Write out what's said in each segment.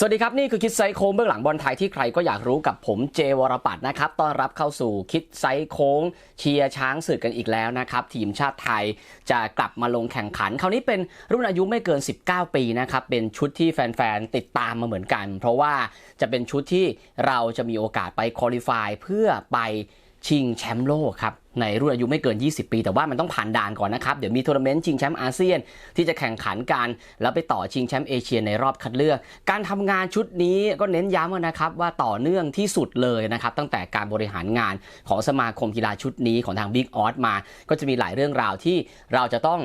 สวัสดีครับ นี่คือคิดไซโค้งเบื้องหลังบอลไทยที่ใครก็อยากรู้กับผมเจวรปัตนะครับต้อนรับเข้าสู่คิดไซโค้งเชียร์ช้างศึกกันอีกแล้วนะครับ ทีมชาติไทยจะกลับมาลงแข่งขัน คราวนี้เป็นรุ่นอายุไม่เกิน 19 ปีนะครับ เป็นชุดที่แฟนๆ ติดตามมาเหมือนกัน เพราะว่าจะเป็นชุดที่เราจะมีโอกาสไปคอลี่ฟายเพื่อไปชิงแชมป์โลกครับ ในรุ่นอายุไม่เกิน 20 ปี แต่ว่ามันต้องผ่านด่านก่อนนะครับ เดี๋ยวมีทัวร์นาเมนต์ชิงแชมป์อาเซียน ที่จะแข่งขันกัน แล้วไปต่อชิงแชมป์เอเชียในรอบคัดเลือก การทำงานชุดนี้ก็เน้นย้ำนะครับว่าต่อเนื่องที่สุดเลยนะครับ ตั้งแต่การบริหารงานของสมาคมกีฬาชุดนี้ของทางบิ๊กออสมา ก็จะมีหลายเรื่องราวที่เราจะต้อง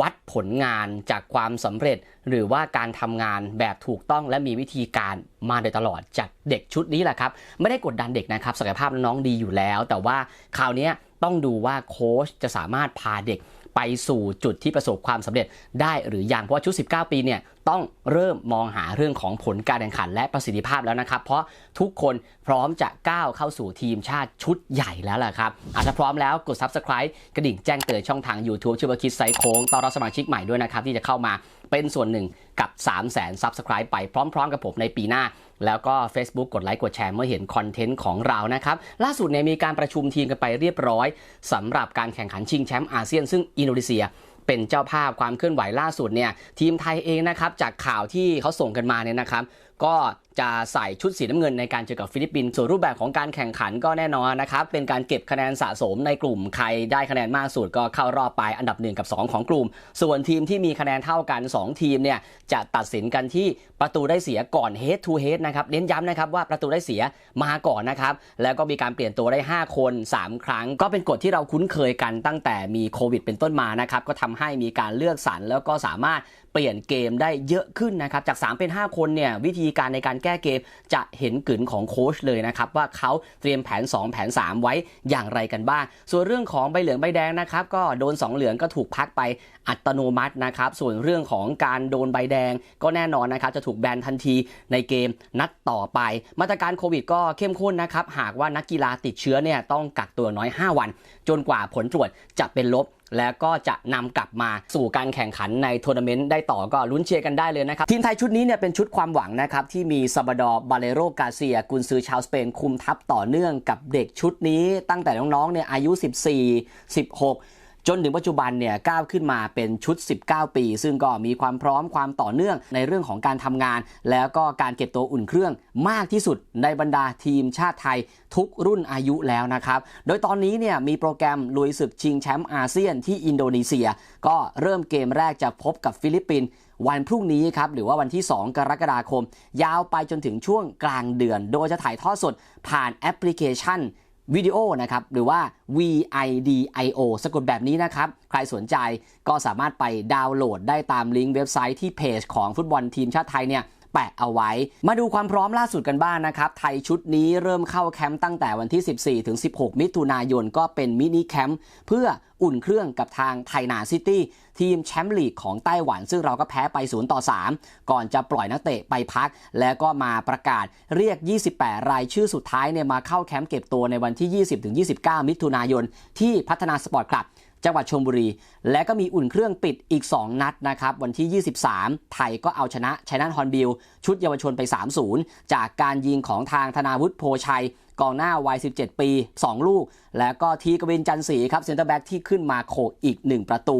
วัดผลงานจากความสำเร็จ หรือว่าการทำงานแบบถูกต้องและมีวิธีการมาโดยตลอดจากเด็กชุดนี้แหละครับ ไม่ได้กดดันเด็กนะครับศักยภาพน้องดีอยู่แล้ว แต่ว่าคราวนี้ต้องดูว่าโค้ชจะสามารถพาเด็กไปสู่จุดที่ประสบความสำเร็จได้หรือยังเพราะว่าชุด 19 ปีเนี่ย ต้องเริ่มมองหาเรื่องของผลการแข่งขันและประสิทธิภาพแล้วนะครับ เพราะทุกคนพร้อมจะก้าวเข้าสู่ทีมชาติชุดใหญ่แล้วล่ะครับอาจจะพร้อมแล้วกด subscribe กระดิ่งแจ้งเตือนช่องทาง YouTube ชื่อว่าคิดไซโค้งต้อนรับสมาชิกใหม่ด้วยนะครับ ที่จะเข้ามาเป็นส่วนหนึ่งกับ 3 0 0 0 0 0 subscribe ไปพร้อม ๆ กับผมในปีหน้า แล้วก็ Facebook กดไลค์กดแชร์เมื่อเห็นคอนเทนต์ของเรานะครับล่าสุดเนี่ยมีการประชุมทีมกันไปเรียบร้อยสำหรับการแข่งขันชิงแชมป์อาเซียนซึ่งอินโดนีเซีย เป็นเจ้าภาพความเคลื่อนไหวล่าสุดเนี่ยทีมไทยเองนะครับจากข่าวที่เขาส่งกันมาเนี่ยนะครับ ก็ จะใส่ชุดสีน้ำเงินในการเจอกับฟิลิปปินส์ส่วนรูปแบบของการแข่งขันก็แน่นอนนะครับ เป็นการเก็บคะแนนสะสมในกลุ่มใครได้คะแนนมากสุดก็เข้ารอบไปอันดับ 1 กับ 2 ของกลุ่ม ส่วนทีมที่มีคะแนนเท่ากัน 2 ทีมเนี่ยจะตัดสินกันที่ประตูได้เสียก่อน head to head นะครับเน้นย้ำนะครับว่าประตูได้เสียมาก่อนนะครับแล้วก็มีการเปลี่ยนตัวได้ 5 คน 3 ครั้ง ก็เป็นกฎที่เราคุ้นเคยกันตั้งแต่มีโควิดเป็นต้นมานะครับก็ทำให้มีการเลือกสรรแล้วก็สามารถ ปลี่ยนเกมได้เยอะขึ้นนะครับ จาก 3 เป็น 5 คนเนี่ยวิธีการในการแก้เกมจะเห็นกลืนของโค้ชเลยนะครับ ว่าเขาเตรียมแผน 2 แผน 3 ไว้อย่างไรกันบ้าง ส่วนเรื่องของใบเหลืองใบแดงนะครับ ก็โดน 2 เหลืองก็ถูกพักไปอัตโนมัตินะครับ ส่วนเรื่องของการโดนใบแดงก็แน่นอนนะครับ จะถูกแบนทันทีในเกมนัดต่อไป มาตรการโควิดก็เข้มข้นนะครับหากว่านักกีฬาติดเชื้อเนี่ยต้องกักตัวน้อย 5 วัน จนกว่าผลตรวจจะเป็นลบ แล้วก็จะนำกลับมาสู่การแข่งขันในทัวร์นาเมนต์ได้ต่อก็ลุ้นเชียร์กันได้เลยนะครับ ทีมไทยชุดนี้เนี่ยเป็นชุดความหวังนะครับ ที่มีซาบาดอร์บาเลโรกาเซีย กุนซือชาวสเปนคุมทัพต่อเนื่องกับเด็กชุดนี้ ตั้งแต่น้องๆเนี่ยอายุ 14 16 จนถึงปัจจุบันเนี่ยก้าวขึ้นมาเป็นชุด 19 ปี ซึ่งก็มีความพร้อมความต่อเนื่องในเรื่องของการทำงาน แล้วก็การเก็บตัวอุ่นเครื่องมากที่สุดในบรรดาทีมชาติไทยทุกรุ่นอายุแล้วนะครับ โดยตอนนี้เนี่ยมีโปรแกรมลุยศึกชิงแชมป์อาเซียนที่อินโดนีเซีย ก็เริ่มเกมแรกจะพบกับฟิลิปปินส์วันพรุ่งนี้ครับ หรือว่าวันที่ 2 กรกฎาคม ยาวไปจนถึงช่วงกลางเดือน โดยจะถ่ายทอดสดผ่านแอปพลิเคชัน วิดีโอนะครับหรือว่า VIDIO สะกดแบบนี้นะครับ ใครสนใจก็สามารถไปดาวน์โหลดได้ตามลิงก์เว็บไซต์ที่เพจของฟุตบอลทีมชาติไทยเนี่ย แปะเอาไว้ มาดูความพร้อมล่าสุดกันบ้างนะครับ ไทยชุดนี้เริ่มเข้าแคมป์ตั้งแต่วันที่ 14 ถึง 16 มิถุนายนก็เป็นมินิแคมป์เพื่ออุ่นเครื่องกับทางไทนาซิตี้ทีมแชมป์ลีกของไต้หวัน ซึ่งเราก็แพ้ไป 0 ต่อ 3 ก่อนจะปล่อยนักเตะไปพัก แล้วก็มาประกาศเรียก 28 รายชื่อสุดท้ายเนี่ยมาเข้าแคมป์เก็บตัวในวันที่ 20-29 มิถุนายนที่พัฒนาสปอร์ตคลับ จังหวัดชลบุรี และก็มีอุ่นเครื่องปิดอีก 2 นัดนะครับ วันที่ 23 ไทยก็เอาชนะชัยนาทฮอนบิล ชุดเยาวชนไป 3-0 จากการยิงของทางธนาวุฒิโพชัย กองหน้าวัย 17 ปี 2 ลูก แล้วก็ทีกวินจันทร์ศรีครับเซนเตอร์แบ็กที่ขึ้นมาโขกอีก 1 ประตู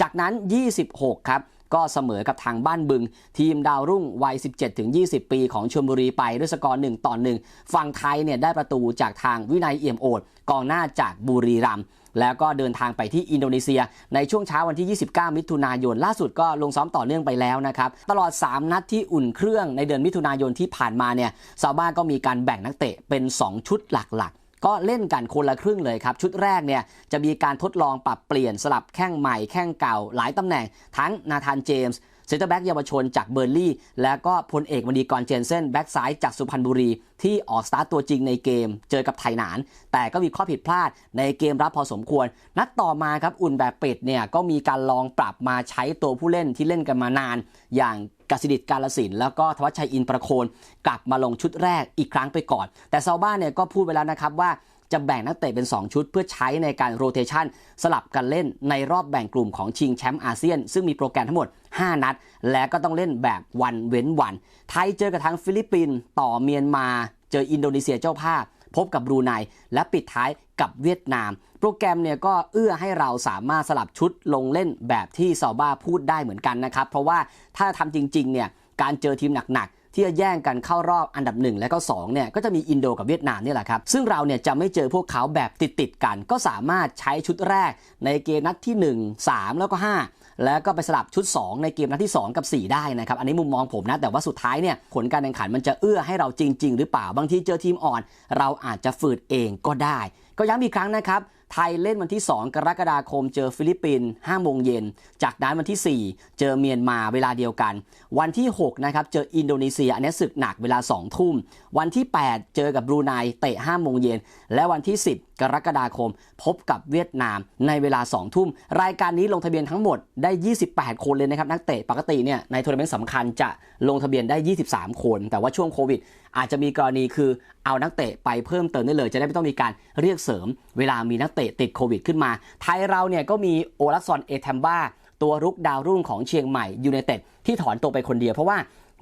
จากนั้น 26 ครับก็เสมอกับทางบ้านบึง ทีมดาวรุ่งวัย 17-20 ปีของชลบุรีไปด้วยสกอร์1ต่อ1ฝั่งไทยเนี่ยได้ประตูจากทางวินัยเอี่ยมโอดกองหน้าจากบุรีรัมย์ แล้วก็เดินทางไปที่อินโดนีเซีย ในช่วงเช้าวันที่ 29 มิถุนายน ล่าสุดก็ลงซ้อมต่อเนื่องไปแล้วนะครับ ตลอด 3 นัดที่อุ่นเครื่องในเดือนมิถุนายนที่ผ่านมาเนี่ยซาบ้าก็มีการแบ่งนักเตะเป็น 2 ชุดหลักๆก็เล่นกันคนละครึ่งเลยครับ ชุดแรกเนี่ยจะมีการทดลองปรับเปลี่ยนสลับแข้งใหม่แข้งเก่าหลายตำแหน่ง ทั้งนาธานเจมส์ เซนเตอร์แบ็กเยาวชนจากเบอร์ลี่ แล้วก็พลเอกมณีกรเจนเซนแบ็กซ้ายจากสุพรรณบุรี ที่ออกสตาร์ตตัวจริงในเกม เจอกับไทยหนาน แต่ก็มีข้อผิดพลาดในเกมรับพอสมควร นัดต่อมาครับอุ่นแบบปิดเนี่ยก็มีการลองปรับมาใช้ตัวผู้เล่นที่เล่นกันมานาน อย่างกสิดิตกาลสินแล้วก็ธวัชชัยอินประโคน กลับมาลงชุดแรกอีกครั้งไปก่อน แต่ซาบ้าเนี่ยก็พูดไปแล้วนะครับว่า จะแบ่งนักเตะเป็น 2 ชุด เพื่อใช้ในการโรเตชันสลับกันเล่นในรอบแบ่งกลุ่มของชิงแชมป์อาเซียน ซึ่งมีโปรแกรมทั้งหมด 5 นัด และก็ต้องเล่นแบบวันเว้นวัน ไทยเจอกับทางฟิลิปปินส์ต่อเมียนมา เจออินโดนีเซียเจ้าภาพ พบกับบรูไนและปิดท้ายกับเวียดนาม โปรแกรมเนี่ยก็เอื้อให้เราสามารถสลับชุดลงเล่นแบบที่ซาบ้าพูดได้เหมือนกันนะครับเพราะว่าถ้าทำจริงๆเนี่ยการเจอทีมหนักๆ ที่จะแย่งกันเข้ารอบอันดับหนึ่งและก็2เนี่ยก็จะมีอินโดกับเวียดนามนี่แหละครับ ซึ่งเราเนี่ยจะไม่เจอพวกเขาแบบติดๆกัน ก็สามารถใช้ชุดแรกในเกมนัดที่ 1 3 แล้วก็ 5 แล้วก็ไปสลับชุด 2 ในเกมนัดที่ 2 กับ 4 ได้นะครับ อันนี้มุมมองผมนะ แต่ว่าสุดท้ายเนี่ยผลการแข่งขันมันจะเอื้อให้เราจริง ๆ หรือเปล่าบางทีเจอทีมอ่อน เราอาจจะฝืดเองก็ได้ก็ย้ำอีกครั้งนะครับ ไทยเล่นวันที่ 2 กรกฎาคม เจอฟิลิปปินส์5โมงเย็น จากนั้นวันที่ 4 เจอเมียนมาเวลาเดียวกัน วันที่ 6 นะครับ เจออินโดนีเซีย อันนี้ศึกหนักเวลา 2 ทุ่ม วันที่ 8 เจอกับบรูไนเตะ5โมงเย็น และวันที่ 10 กรกฎาคม พบกับเวียดนามในเวลา 2 ทุ่ม รายการนี้ลงทะเบียนทั้งหมดได้ 28 คนเลยนะครับ นักเตะปกติเนี่ยในทัวร์นาเมนต์สำคัญจะลงทะเบียนได้ 23 คน แต่ว่าช่วงโควิด อาจจะมีกรณีคือเอานักเตะไปเพิ่มเติมได้เลย จะได้ไม่ต้องมีการเรียกเสริม เวลามีนักเตะติดโควิดขึ้นมา ไทยเราเนี่ยก็มีโอลักซอนเอแทมบ้าตัวรุกดาวรุ่งของเชียงใหม่ยูไนเต็ดที่ถอนตัวไปคนเดียวเพราะว่า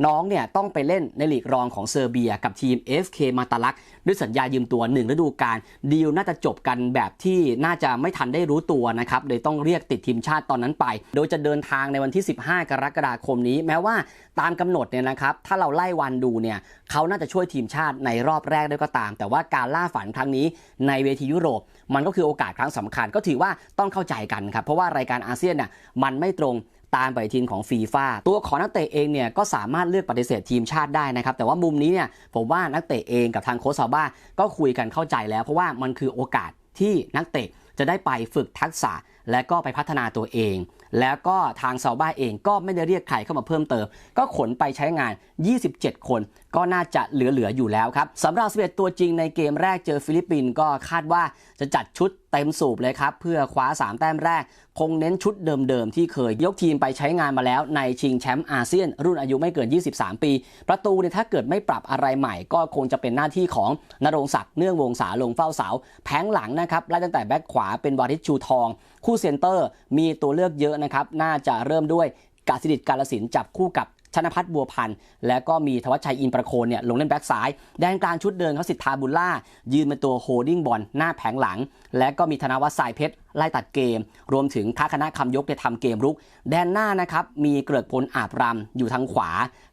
น้องเนี่ยต้องไปเล่นในลีกรองของเซอร์เบีย กับทีม FK มาตาลัก ด้วยสัญญายืมตัวหนึ่งฤดูกาลดีลน่าจะจบกันแบบที่น่าจะไม่ทันได้รู้ตัวนะครับเลยต้องเรียกติดทีมชาติตอนนั้นไป โดยจะเดินทางในวันที่ 15 กรกฎาคมนี้ แม้ว่าตามกำหนดเนี่ยนะครับถ้าเราไล่วันดูเนี่ยเขาน่าจะช่วยทีมชาติในรอบแรกด้วยก็ตาม แต่ว่าการล่าฝันครั้งนี้ในเวทียุโรป มันก็คือโอกาสครั้งสำคัญก็ถือว่าต้องเข้าใจกันครับเพราะว่ารายการอาเซียนเนี่ยมันไม่ตรง ตามปฏิทินของฟีฟ่าตัวของนักเตะเองเนี่ยก็สามารถเลือกปฏิเสธทีมชาติได้นะครับ แต่ว่ามุมนี้เนี่ยผมว่านักเตะเองกับทางโค้ชซาบ้าก็คุยกันเข้าใจแล้ว เพราะว่ามันคือโอกาสที่นักเตะจะได้ไปฝึกทักษะ และก็ไปพัฒนาตัวเอง แล้วก็ทางซาบ้าเองก็ไม่ได้เรียกใครเข้ามาเพิ่มเติม ก็ขนไปใช้งาน 27 คน ก็น่าจะเหลือ ๆ อยู่แล้วครับสำหรับ 11 ตัวจริงในเกมแรกเจอฟิลิปปินส์ก็คาดว่าจะจัดชุดเต็มสูบเลยครับ เพื่อคว้า 3 แต้มแรก คงเน้นชุดเดิม ๆ ที่เคยยกทีมไปใช้งานมาแล้วในชิงแชมป์อาเซียน รุ่นอายุไม่เกิน 23 ปี ประตูเนี่ยถ้าเกิดไม่ปรับอะไรใหม่ ก็คงจะเป็นหน้าที่ของนรงศักดิ์เนื่องวงศาลงเฝ้าเสาแผงหลังนะครับไล่ตั้งแต่แบ็คขวาเป็นวาริชชูทอง คู่เซนเตอร์มีตัวเลือกเยอะนะครับ น่าจะเริ่มด้วยกาสิดิตกาลสินจับคู่กับชนพัฒน์บัวพันธ์และก็มีธวัชชัยอินประโคนเนี่ยลงเล่นแบ็กซ้าย แดนกลางชุดเดินเขาสิทธาบุลล่า ยืนเป็นตัวโฮดดิ้งบอลหน้าแผงหลัง และก็มีธนวัฒน์สายเพชรไล่ตัดเกม รวมถึงค้าคณะคำยกเนี่ยทำเกมรุก แดนหน้านะครับ มีเกลือกพลอาบรำอยู่ทางขวา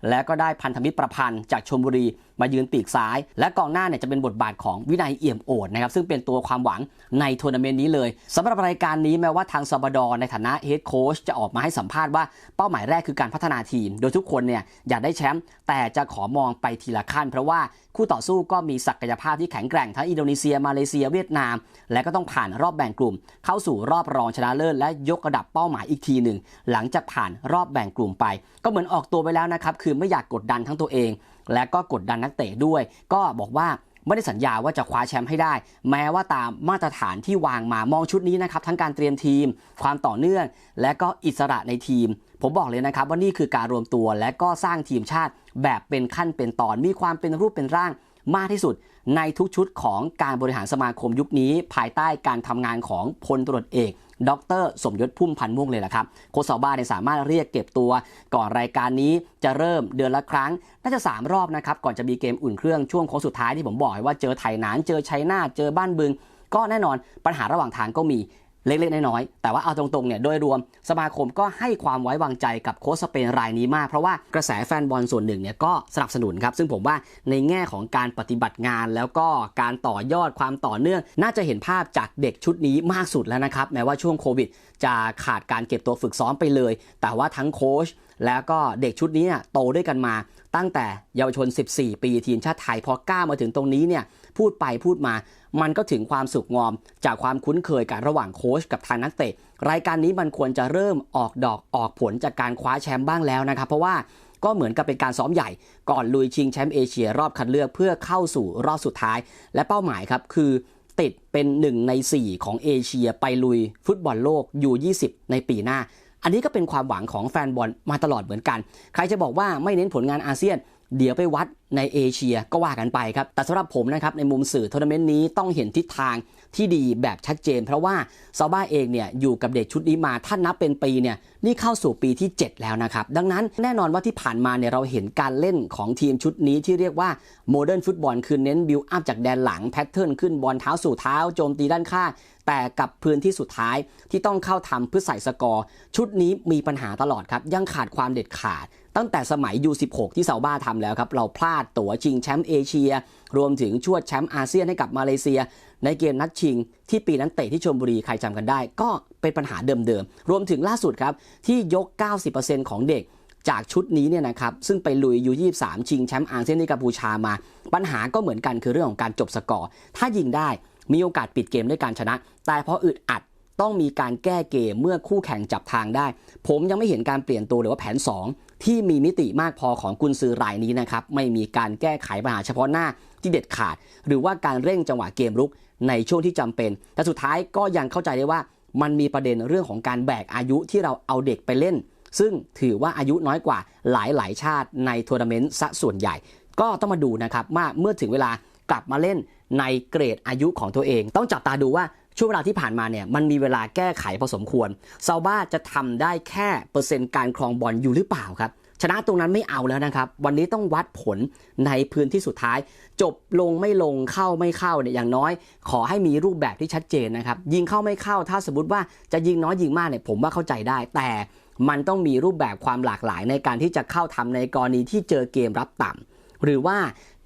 และก็ได้พันธมิตรประพันธ์จากชลบุรีมายืนปีกซ้าย และกองหน้าเนี่ยจะเป็นบทบาทของวินัยเอี่ยมโอดนะครับซึ่งเป็นตัวความหวังในทัวร์นาเมนต์นี้เลยสำหรับรายการนี้แม้ว่าทางซาบดอในฐานะเฮดโค้ชจะออกมาให้สัมภาษณ์ว่าเป้าหมายแรกคือการพัฒนาทีม โดยทุกคนเนี่ยอยากได้แชมป์แต่จะขอมองไปทีละขั้น เพราะว่า คู่ต่อสู้ก็มีศักยภาพที่แข็งแกร่งทั้งอินโดนีเซียมาเลเซียเวียดนาม และก็ต้องผ่านรอบแบ่งกลุ่ม เข้าสู่รอบรองชนะเลิศและยกระดับเป้าหมายอีกทีหนึ่ง หลังจากผ่านรอบแบ่งกลุ่มไป ก็เหมือนออกตัวไปแล้วนะครับคือไม่อยากกดดันทั้งตัวเอง และก็กดดันนักเตะด้วย ก็บอกว่าไม่ได้สัญญาว่าจะคว้าแชมป์ให้ได้ แม้ว่าตามมาตรฐานที่วางมามองชุดนี้นะครับทั้งการเตรียมทีม ความต่อเนื่อง และก็อิสระในทีม ผมบอกเลยนะครับว่านี่คือการรวมตัวและก็สร้างทีมชาติแบบเป็นขั้นเป็นตอน มีความเป็นรูปเป็นร่างมากที่สุดในทุกชุดของการบริหารสมาคมยุคนี้ ภายใต้การทำงานของพลตรวจเอก ดร สมยศพุ่มพันธ์ม่วงเลยแหละครับ โคชซาบ้าเนี่ยสามารถเรียกเก็บตัว ก่อนรายการนี้จะเริ่มเดือนละครั้ง น่าจะ 3 รอบนะครับ ก่อนจะมีเกมอุ่นเครื่องช่วงโค้งสุดท้ายที่ผมบอกว่าเจอไทยนาน เจอชัยนาเจอบ้านบึง ก็แน่นอนปัญหาระหว่างทางก็มี เล็กๆน้อยๆแต่ว่าเอาตรงๆเนี่ยโดยรวมสมาคมก็ให้ความไว้วางใจกับโค้ชสเปนรายนี้มาก เพราะว่ากระแสแฟนบอลส่วนหนึ่งเนี่ยก็สนับสนุนครับซึ่งผมว่าในแง่ของการปฏิบัติงาน แล้วก็การต่อยอดความต่อเนื่อง น่าจะเห็นภาพจากเด็กชุดนี้มากสุดแล้วนะครับแม้ว่าช่วงโควิด จะขาดการเก็บตัวฝึกซ้อมไปเลย แต่ว่าทั้งโค้ชแล้วก็เด็กชุดนี้โตด้วยกันมา ตั้งแต่เยาวชน 14 ปีทีมชาติไทยพอก้ามาถึงตรงนี้เนี่ยพูดไปพูดมา มันก็ถึงความสุขงอม จากความคุ้นเคยกันระหว่างโค้ชกับทางนักเตะ รายการนี้มันควรจะเริ่มออกดอกออกผลจากการคว้าแชมป์บ้างแล้วนะครับ เพราะว่าก็เหมือนกับเป็นการซ้อมใหญ่ ก่อนลุยชิงแชมป์เอเชียรอบคัดเลือกเพื่อเข้าสู่รอบสุดท้าย และเป้าหมายครับคือติดเป็นหนึ่งใน 4 ของเอเชียไปลุยฟุตบอลโลกยู20 ในปีหน้า อันนี้ก็เป็นความหวังของแฟนบอลมาตลอดเหมือนกัน ใครจะบอกว่าไม่เน้นผลงานอาเซียน เดี๋ยวไปวัดในเอเชียก็ว่ากันไปครับ แต่สำหรับผมนะครับในมุมสื่อทัวร์นาเมนต์นี้ต้องเห็นทิศทาง ที่ดีแบบชัดเจน เพราะว่าซาบ้าเองเนี่ยอยู่กับเด็กชุดนี้มาถ้านับเป็นปีเนี่ยนี่เข้าสู่ปีที่ 7 แล้วนะครับ ดังนั้นแน่นอนว่าที่ผ่านมาเนี่ยเราเห็นการเล่นของทีมชุดนี้ที่เรียกว่าโมเดิร์นฟุตบอลคือเน้นบิวอัพจากแดนหลังแพทเทิร์นขึ้นบอลเท้าสู่เท้าโจมตีด้านข้างแต่กับพื้นที่สุดท้ายที่ต้องเข้าทำเพื่อใส่สกอร์ ชุดนี้มีปัญหาตลอดครับ ยังขาดความเด็ดขาด ตั้งแต่สมัย U16 ที่เซาบ้าทำแล้วครับ เราพลาดตั๋วชิงแชมป์เอเชีย รวมถึงชวดแชมป์อาเซียนให้กับมาเลเซีย ในเกมนัดชิงที่ปีนั้นเตะที่ชลบุรีใครจำกันได้ ก็เป็นปัญหาเดิมๆ รวมถึงล่าสุดครับ ที่ยก 90%ของเด็กจากชุดนี้เนี่ยนะครับ ซึ่งไปลุยยู23 ชิงแชมป์อาเซียนที่กัมพูชามา ปัญหาก็เหมือนกันคือเรื่องของการจบสกอร์ถ้ายิงได้มีโอกาสปิดเกมด้วยการชนะ แต่พออึดอัดต้องมีการแก้เกมเมื่อคู่แข่งจับทางได้ ผมยังไม่เห็นการเปลี่ยนตัวหรือว่าแผน 2 ที่มีมิติมากพอของกุนซือรายนี้นะครับไม่มีการแก้ไขปัญหาเฉพาะหน้าที่เด็ดขาด หรือว่าการเร่งจังหวะเกมรุกในช่วงที่จำเป็น แต่สุดท้ายก็ยังเข้าใจได้ว่ามันมีประเด็นเรื่องของการแบกอายุที่เราเอาเด็กไปเล่น ซึ่งถือว่าอายุน้อยกว่าหลายหลายๆชาติในทัวร์นาเมนต์ซะส่วนใหญ่ ก็ต้องมาดูนะครับว่าเมื่อถึงเวลากลับมาเล่นในเกรดอายุของตัวเอง ต้องจับตาดูว่า ช่วงเวลาที่ผ่านมาเนี่ยมันมีเวลาแก้ไขพอสมควรซาบ้าจะทำได้แค่เปอร์เซ็นต์การครองบอลอยู่หรือเปล่าครับชนะตรงนั้นไม่เอาแล้วนะครับ วันนี้ต้องวัดผลในพื้นที่สุดท้าย จบลงไม่ลงเข้าไม่เข้าเนี่ยอย่างน้อย ขอให้มีรูปแบบที่ชัดเจนนะครับ ยิงเข้าไม่เข้าถ้าสมมติว่าจะยิงน้อยยิงมากเนี่ยผมว่าเข้าใจได้ แต่มันต้องมีรูปแบบความหลากหลายในการที่จะเข้าทำในกรณีที่เจอเกมรับต่ำหรือว่า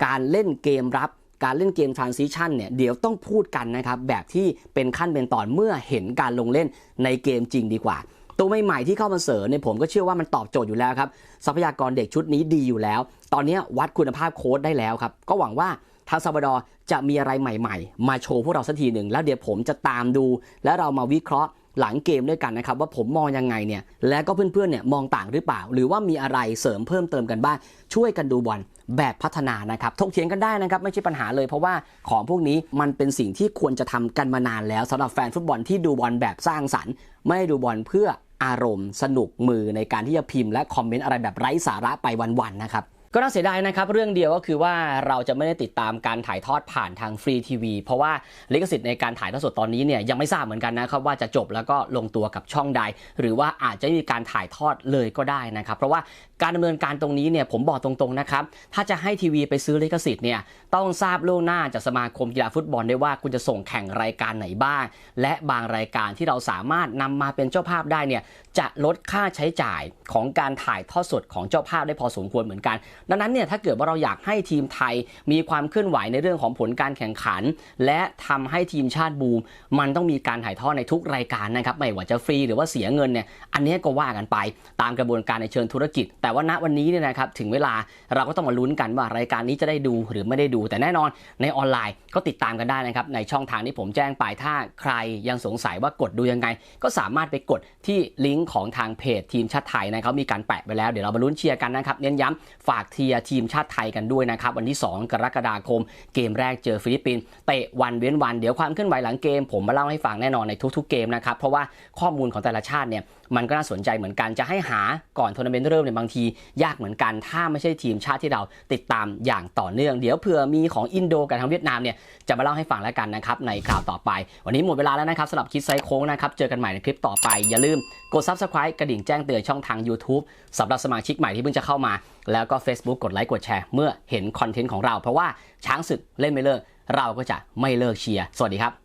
การเล่นเกมรับ การเล่นเกม transition เนี่ยเดี๋ยวต้องพูดกันนะครับ แบบที่เป็นขั้นเป็นตอนเมื่อเห็นการลงเล่นในเกมจริงดีกว่า ตัวใหม่ๆที่เข้ามาเสริมเนี่ยผมก็เชื่อว่ามันตอบโจทย์อยู่แล้วครับทรัพยากรเด็กชุดนี้ดีอยู่แล้ว ตอนนี้วัดคุณภาพโค้ดได้แล้วครับก็หวังว่าทางซาบดอจะมีอะไรใหม่ ๆ มาโชว์พวกเราสักทีหนึ่งแล้วเดี๋ยวผมจะตามดู และเรามาวิเคราะห์หลังเกมด้วยกันนะครับ ว่าผมมองยังไงเนี่ย และก็เพื่อนๆเนี่ยมองต่างหรือเปล่า หรือว่ามีอะไรเสริมเพิ่มเติมกันบ้างช่วยกันดูบอล แบบพัฒนานะครับถกเถียงกันได้นะครับไม่ใช่ปัญหาเลยเพราะว่าของพวกนี้มันเป็นสิ่งที่ควรจะทำกันมานานแล้วสำหรับแฟนฟุตบอลที่ดูบอลแบบสร้างสรรค์ ไม่ดูบอลเพื่ออารมณ์ สนุกมือในการที่จะพิมพ์และคอมเมนต์อะไรแบบไร้สาระไปวันๆนะครับก็น่าเสียดายนะครับ เรื่องเดียวก็คือว่าเราจะไม่ได้ติดตามการถ่ายทอดผ่านทางฟรีทีวีเพราะว่าลิขสิทธิ์ในการถ่ายทอดสดตอนนี้เนี่ยยังไม่ทราบเหมือนกันนะครับว่าจะจบแล้วก็ลงตัวกับช่องใด หรือว่าอาจจะมีการถ่ายทอดเลยก็ได้นะครับ เพราะว่า การดำเนินการตรงนี้เนี่ยผมบอกตรงๆนะครับถ้าจะให้ทีวีไปซื้อลิขสิทธิ์เนี่ยต้องทราบล่วงหน้าจากสมาคมกีฬาฟุตบอลได้ว่าคุณจะส่งแข่งรายการไหนบ้าง และบางรายการที่เราสามารถนำมาเป็นเจ้าภาพได้เนี่ยจะลดค่าใช้จ่ายของการถ่ายทอดสดของเจ้าภาพได้พอสมควรเหมือนกัน ดังนั้นเนี่ยถ้าเกิดว่าเราอยากให้ทีมไทยมีความเคลื่อนไหวในเรื่องของผลการแข่งขัน และทำให้ทีมชาติบูม มันต้องมีการถ่ายทอดในทุกรายการนะครับไม่ว่าจะฟรีหรือว่าเสียเงินเนี่ยอันนี้ก็ว่ากันไปตามกระบวนการในเชิงธุรกิจแต่ว่าณวันนี้เนี่ยนะครับถึงเวลาเราก็ต้องมาลุ้นกันว่ารายการนี้จะได้ดูหรือไม่ได้ดู แต่แน่นอนในออนไลน์ก็ติดตามกันได้นะครับในช่องทางที่ผมแจ้งไปถ้าใครยังสงสัยว่ากดดูยังไง ก็สามารถไปกดที่ลิงก์ของทางเพจทีมชาติไทยนะเขามีการแปะไว้แล้วเดี๋ยวเรามาลุ้นเชียร์กันนะครับเน้นย้ำฝากเทียร์ทีมชาติไทยกันด้วยนะครับวันที่ 2 กรกฎาคม เกมแรกเจอฟิลิปปินส์เตะวันเว้นวันเดี๋ยวความเคลื่อนไหวหลังเกม ผมมาเล่าให้ฟังแน่นอนในทุกๆเกมนะครับเพราะว่าข้อมูลของแต่ละชาติเนี่ย มันก็น่าสนใจเหมือนกันจะให้หาก่อนทัวร์นาเมนต์เริ่มเนี่ยบางที ยากเหมือนกันถ้าไม่ใช่ทีมชาติที่เราติดตามอย่างต่อเนื่อง เดี๋ยวเผื่อมีของอินโดกับทางเวียดนามเนี่ยจะมาเล่าให้ฟังแล้วกันนะครับในคราวต่อไป วันนี้หมดเวลาแล้วนะครับสำหรับคิดไซโค้งนะครับเจอกันใหม่ในคลิปต่อไป อย่าลืมกด subscribe กระดิ่งแจ้งเตือนช่องทาง YouTube สำหรับสมาชิกใหม่ที่เพิ่งจะเข้ามา แล้วก็ Facebook กดไลค์กดแชร์เมื่อเห็นคอนเทนต์ของเรา เพราะว่าช้างศึกเล่นไม่เลิกเราก็จะไม่เลิกเชียร์สวัสดีครับ